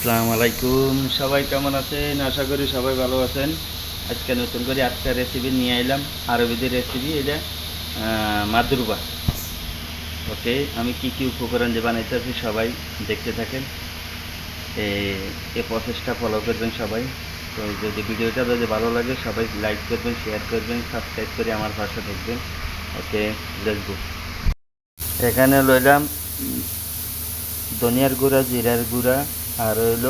আসসালামু আলাইকুম। সবাই কেমন আছেন? আশা করি সবাই ভালো আছেন। আজকে নতুন করে একটা রেসিপি নিয়ে এলাম আরবিদের রেসিপি এটা মাদুরবা। ওকে আমি কি কি উপকরণ যে বানাইতেছি সবাই দেখতে থাকেন। এ- প্রসেসটা ফলো করবেন সবাই। তো যদি ভিডিওটা যদি ভালো লাগে, সবাই লাইক করবেন শেয়ার করবেন সাবস্ক্রাইব করে আমার পাশে থাকবেন। ওকে গো এখানে লইলাম ধনিয়ার গুঁড়া, জিরার গুঁড়া আর হইল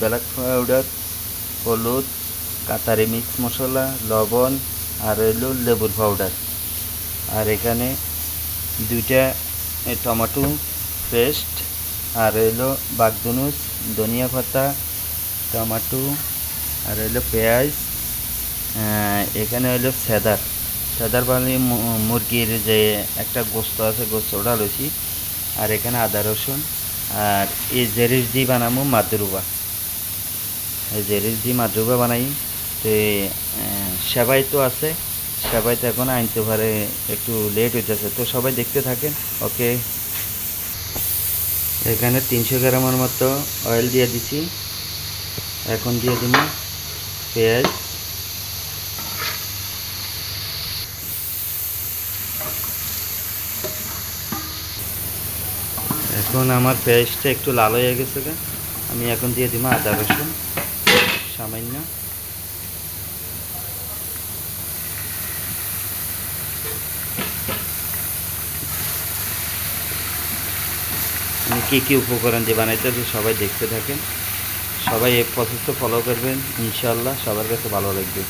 ব্ল্যাক পাউডার, হলুদ, কাতারি মিক্স মশলা, লবণ আর হইল লেবুর পাউডার। আর এখানে দুইটা টমেটো পেস্ট আর হইল বাগদুনুস, ধনিয়া পাতা, টমেটো আর হইল পেঁয়াজ এখানে হইল সেদার। সেদার মানে মুরগির যে একটা গোস্ত আছে গোস্তটা লইছি। আর এখানে আদা রসুন আর এই জেরিস দিয়ে বানাবো মাদরুবা। এই জেরিস দিয়ে মাদরুবা বানাই। তো সেবাই তো আছে। সেবাই তো এখন আনতে পারে, একটু লেট হইতেছে তো সবাই দেখতে থাকেন। ওকে। এখানে তিনশো গ্রামের মতো অয়েল দিয়ে দিছি। এখন দিয়ে দিব পেঁয়াজ। এখন আমার পেঁয়াজটা একটু লাল হয়ে গেছে। আমি এখন দিয়ে দিব আদা রসুন। সামান্য। আমি কী কী উপকরণ দিয়ে বানাইতেছি সবাই দেখতে থাকেন। সবাই এই প্রসেসটা ফলো করবেন ইনশাল্লাহ সবার কাছে ভালো লাগবে।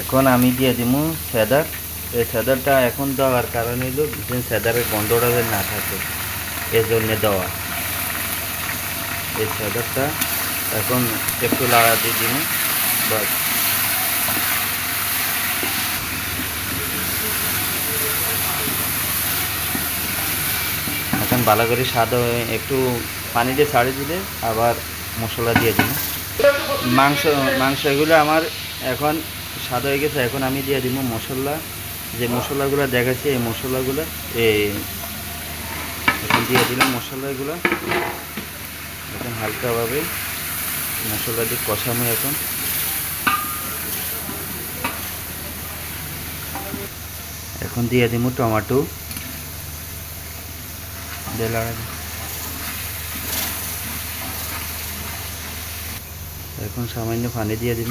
এখন আমি দিয়ে দিব ফেদার এই ফেদারটা এখন দেওয়ার কারণ হলো যে ফেদারের গন্ধটা না থাকে। এই জন্যে দেওয়া। এই ফেদারটা এখন একটু লাড়া দিয়ে দিন বাস এখন ভালো করে হয়ে একটু পানি দিয়ে ছাড়িয়ে দিলে আবার মশলা দিয়ে দিন মাংস মাংস এগুলো আমার এখন স্বাদ হয়ে গেছে, এখন আমি দিয়ে দিব মশলা। যে মশলাগুলো দেখাচ্ছি, এই মশলাগুলো, এই এখন দিয়ে দিলাম মশলাগুলো এখন হালকাভাবে মশলা দিয়ে কষানো এখন। এখন দিয়ে দিব টমেটো। এখন সামান্য পানি দিয়ে দিব।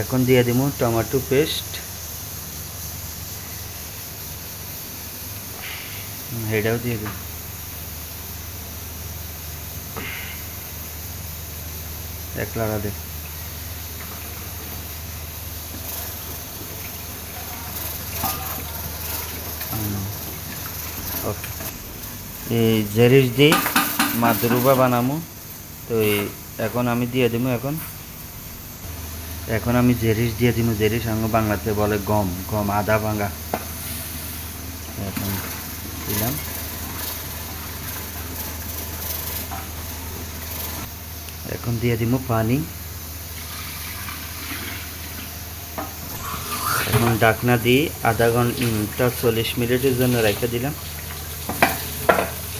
এখন দিয়ে দিব টমেটো পেস্ট। এটাও দিয়ে দিই এক লাড়া দে এই জেরিস দিয়ে মাদরুবা বানামো। তো এখন আমি দিয়ে দিব এখন। এখন আমি জেরিস দিয়ে দিব জেরিস আঙ্গ বাংলাতে বলে গম গম, আদা ভাঙা। এখন দিলাম। এখন দিয়ে দিব পানি। এখন ডাকনা দিয়ে আধা ঘণ্টা চল্লিশ মিনিটের জন্য রেখে দিলাম।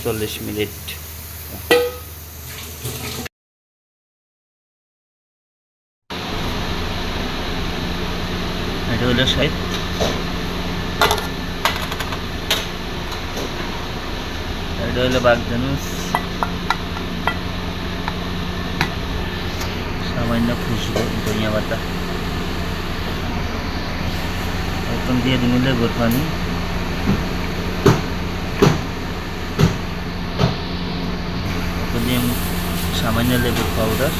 চল্লিশ মিনিট। এটা হলো সাইড এটা হলো বাগদানুস। সামান্য খুশবু, ধনিয়া পাতা। এখন দিয়ে দিন লেবুর পানি সামান্য লেবুর পাউডার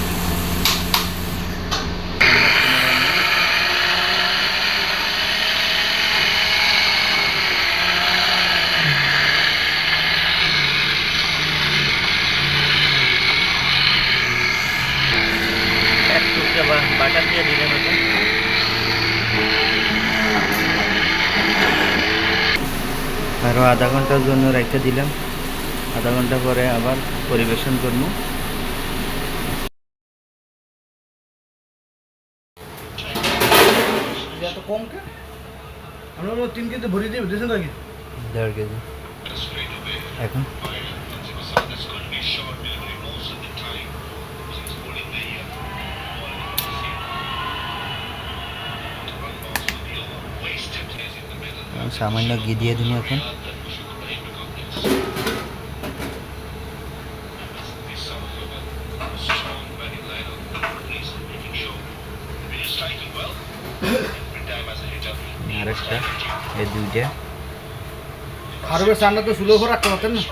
আরও আধা ঘণ্টার জন্য রেখে দিলাম। আধা ঘণ্টা পরে আবার পরিবেশন করব। আমরা তিন কেজি দিয়ে দেড় কেজি। এখন? সামান্য ঘি দিয়ে দিন এখন। আরেকটা এই দুইটা। আরবের চানটা তো সুলভ রাখতে পারতেন না।